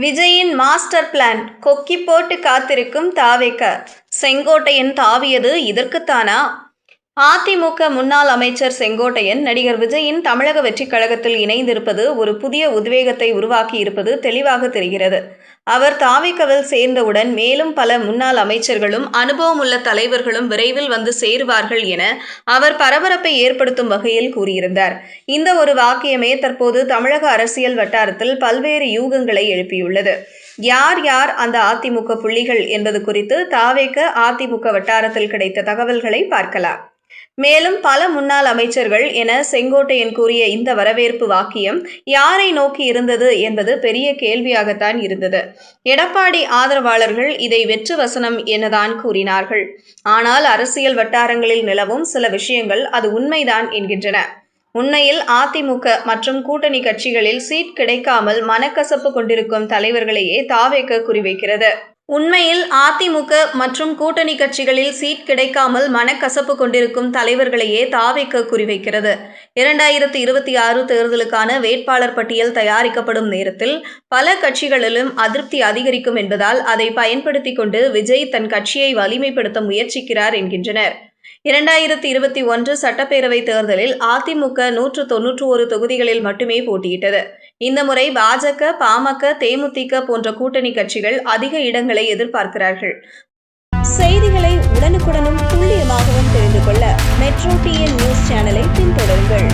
விஜயின் master plan. கொக்கி போட்டு காத்திருக்கும் தாவேக்க செங்கோட்டையன் தாவியது இதற்குத்தானா? அதிமுக முன்னாள் அமைச்சர் செங்கோட்டையன் நடிகர் விஜயின் தமிழக வெற்றிக் கழகத்தில் இணைந்திருப்பது ஒரு புதிய உத்வேகத்தை உருவாக்கி இருப்பது தெளிவாக தெரிகிறது. அவர் தாவிக்கவில் சேர்ந்தவுடன் மேலும் பல முன்னாள் அமைச்சர்களும் அனுபவமுள்ள தலைவர்களும் விரைவில் வந்து சேருவார்கள் என அவர் பரபரப்பை ஏற்படுத்தும் வகையில் கூறியிருந்தார். இந்த ஒரு வாக்கியமே தற்போது தமிழக அரசியல் வட்டாரத்தில் பல்வேறு யூகங்களை எழுப்பியுள்ளது. யார் யார் அந்த அதிமுக புள்ளிகள் என்பது குறித்து தாவேக்க அதிமுக வட்டாரத்தில் கிடைத்த தகவல்களை பார்க்கலாம். மேலும் பல முன்னாள் அமைச்சர்கள் என செங்கோட்டையன் கூறிய இந்த வரவேற்பு வாக்கியம் யாரை நோக்கி இருந்தது என்பது பெரிய கேள்வியாகத்தான் இருந்தது. எடப்பாடி ஆதரவாளர்கள் இதை வெற்று வசனம் எனதான் கூறினார்கள். ஆனால் அரசியல் வட்டாரங்களில் நிலவும் சில விஷயங்கள் அது உண்மைதான் என்கின்றன. உண்மையில் அதிமுக மற்றும் கூட்டணி கட்சிகளில் சீட் கிடைக்காமல் மனக்கசப்பு கொண்டிருக்கும் தலைவர்களையே தாவேக்க குறிவைக்கிறது. உண்மையில் அதிமுக மற்றும் கூட்டணி கட்சிகளில் சீட் கிடைக்காமல் மனக்கசப்பு கொண்டிருக்கும் தலைவர்களையே தாவேக்க குறிவைக்கிறது. இரண்டாயிரத்தி இருபத்தி ஆறு தேர்தலுக்கான வேட்பாளர் பட்டியல் தயாரிக்கப்படும் நேரத்தில் பல கட்சிகளிலும் அதிருப்தி அதிகரிக்கும் என்பதால் அதை பயன்படுத்தி கொண்டு விஜய் தன் கட்சியை வலிமைப்படுத்த முயற்சிக்கிறார் என்கின்றனர். இரண்டாயிரத்தி இருபத்தி ஒன்று சட்டப்பேரவைத் தேர்தலில் அதிமுக நூற்று தொன்னூற்று ஒரு தொகுதிகளில் மட்டுமே போட்டியிட்டது. இந்த முறை பாஜக பாமக தேமுதிக போன்ற கூட்டணி கட்சிகள் அதிக இடங்களை எதிர்பார்க்கிறார்கள். செய்திகளை உடனுக்குடனும் துல்லியமாகவும் தெரிந்து கொள்ள மெட்ரோ டிஎன் நியூஸ் சேனலை பின்தொடருங்கள்.